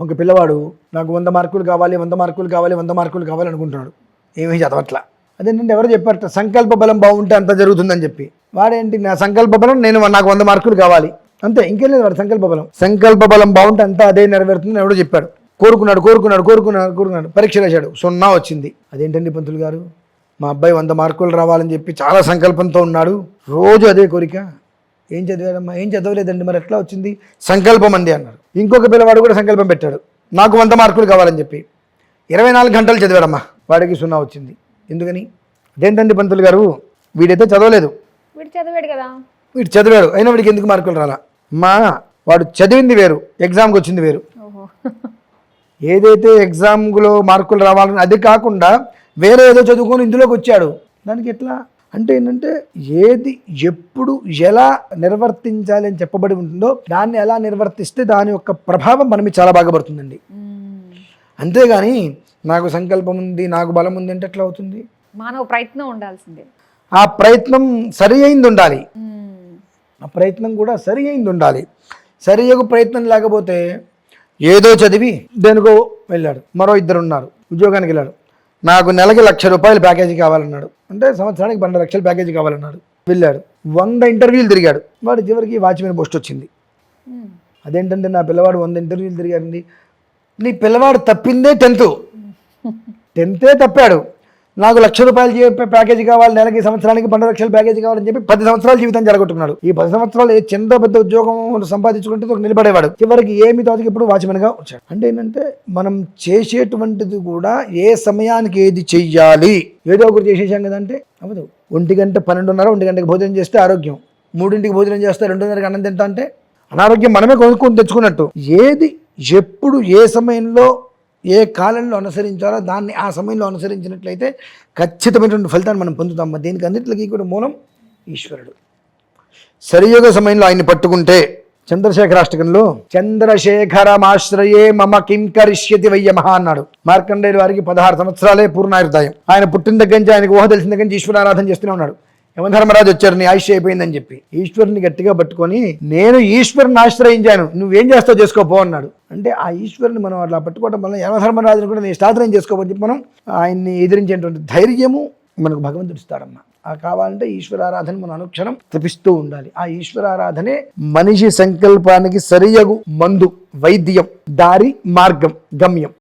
ఒక పిల్లవాడు నాకు వంద మార్కులు కావాలి వంద మార్కులు కావాలి వంద మార్కులు కావాలి అనుకుంటున్నాడు. ఏమీ చదవట్లా. అదేంటంటే ఎవరు చెప్పారట సంకల్ప బలం బాగుంటే అంత జరుగుతుందని చెప్పి. వాడేంటి నా సంకల్ప బలం నేను నాకు వంద మార్కులు కావాలి. అంతే ఇంకేం లేదు వాడు సంకల్ప బలం. సంకల్ప బలం బాగుంటే అంతా అదే నెరవేరుతుందని ఎవడో చెప్పాడు. కోరుకున్నాడు కోరుకున్నాడు కోరుకున్నాడు కోరుకున్నాడు. పరీక్ష రాశాడు సున్నా వచ్చింది. అదేంటండి పంతులు గారు? మా అబ్బాయి వంద మార్కులు రావాలని చెప్పి చాలా సంకల్పంతో ఉన్నాడు. రోజు అదే కోరిక. ఏం చదివాడమ్మా? ఏం చదవలేదండి మరి ఎట్లా వచ్చింది? సంకల్పం అంది అన్నారు. ఇంకొక పిల్లవాడు కూడా సంకల్పం పెట్టాడు. నాకు వంద మార్కులు కావాలని చెప్పి. ఇరవై నాలుగు గంటలు చదివాడమ్మా. వాడికి సున్నా వచ్చింది. ఎందుకని? అదేంటండి పంతులు గారు? వీడైతే చదవలేదు. వీడు చదివాడు కదా. వీడు చదివాడు. అయినా వీడికి ఎందుకు మార్కులు రాలా? మా వాడు చదివింది వేరు. ఎగ్జామ్కి వచ్చింది వేరు. ఏదైతే ఎగ్జామ్లో మార్కులు రావాలని అది కాకుండా వేరే ఏదో చదువుకొని ఇందులోకి వచ్చాడు. దానికి ఎట్లా? అంటే ఏంటంటే ఏది ఎప్పుడు ఎలా నిర్వర్తించాలి అని చెప్పబడి ఉంటుందో దాన్ని ఎలా నిర్వర్తిస్తే దాని యొక్క ప్రభావం మన మీద చాలా బాగా పడుతుందండి. అంతేగాని నాకు సంకల్పం ఉంది నాకు బలం ఉంది అంటే ఎట్లా అవుతుంది? మానవ ప్రయత్నం ఉండాల్సిందే. ఆ ప్రయత్నం సరి అయింది ఉండాలి. ఆ ప్రయత్నం కూడా సరి అయింది ఉండాలి. సరి ప్రయత్నం లేకపోతే ఏదో చదివి దేనికో వెళ్ళాడు మరో ఇద్దరు ఉన్నారు ఉద్యోగానికి వెళ్ళాడు. నాకు నెలకి లక్ష రూపాయలు ప్యాకేజీ కావాలన్నాడు. అంటే సంవత్సరానికి పన్నెండు లక్షల ప్యాకేజీ కావాలన్నాడు. వెళ్ళాడు. వంద ఇంటర్వ్యూలు తిరిగాడు. వాడు చివరికి వాచ్మెన్ పోస్ట్ వచ్చింది. అదేంటంటే నా పిల్లవాడు వంద ఇంటర్వ్యూలు తిరిగాడండి. నీ పిల్లవాడు తప్పిందే టెన్త్. టెన్తే తప్పాడు. నాకు లక్ష రూపాయలు ప్యాకేజీ కావాలి నెలకి సంవత్సరానికి పన్నెండు లక్షల ప్యాకేజీ కావాలని చెప్పి పది సంవత్సరాల జీవితం జరగొట్టుకున్నాడు ఈ పది సంవత్సరాలు ఏ చిన్న పెద్ద ఉద్యోగం సంపాదించుకుంటే ఒక నిలబడేవాడు. చివరికి ఏమి తోచకి ఇప్పుడు వాచ్మెన్గా వచ్చాడు. అంటే ఏంటంటే మనం చేసేటువంటిది కూడా ఏ సమయానికి ఏది చెయ్యాలి? ఏదో ఒకటి చేసేసాం కదంటే అవ్వదు. ఒంటి గంట పన్నెండున్నర ఒంటి గంటకి భోజనం చేస్తే ఆరోగ్యం. మూడింటికి భోజనం చేస్తే రెండున్నరకి అన్నం తింటా అంటే అనారోగ్యం మనమే కొనుక్కొని తెచ్చుకున్నట్టు. ఏది ఎప్పుడు ఏ సమయంలో ఏ కాలంలో అనుసరించాలో దాన్ని ఆ సమయంలో అనుసరించినట్లయితే ఖచ్చితమైనటువంటి ఫలితాన్ని మనం పొందుతాం. దీనికి అన్నింటికి కూడా మూలం ఈశ్వరుడు. సరియోగ సమయంలో ఆయన్ని పట్టుకుంటే చంద్రశేఖరాష్టకంలో చంద్రశేఖరమాశ్రయే మమ కిం కరిష్యతి వయ్యమహ అన్నాడు. మార్కండేయుల వారికి పదహారు సంవత్సరాలే పూర్ణాయుర్దాయం. ఆయన పుట్టిన దగ్గర నుంచి ఆయనకు ఊహ తెలిసిన దగ్గర నుంచి ఈశ్వరారాధన చేస్తూనే ఉన్నాడు. యమధర్మరాజు వచ్చారు నీ ఆయుష్ అయిపోయిందని చెప్పి. ఈశ్వరుని గట్టిగా పట్టుకొని నేను ఈశ్వరుని ఆశ్రయించాను నువ్వేం చేస్తావు చేసుకోపో అన్నాడు. అంటే ఆ ఈశ్వరుని మనం అట్లా పట్టుకోవడం వల్ల యమధర్మరాజుని కూడా నేను స్థాపనం చేసుకోమని చెప్పి మనం ఆయన్ని ఎదిరించేటువంటి ధైర్యము మనకు భగవంతుడు ఇస్తాడమ్మా. ఆ కావాలంటే ఈశ్వరారాధన మనం అనుక్షణం తపిస్తూ ఉండాలి. ఆ ఈశ్వరారాధనే మనిషి సంకల్పానికి సరియగు మందు వైద్యం దారి మార్గం గమ్యం.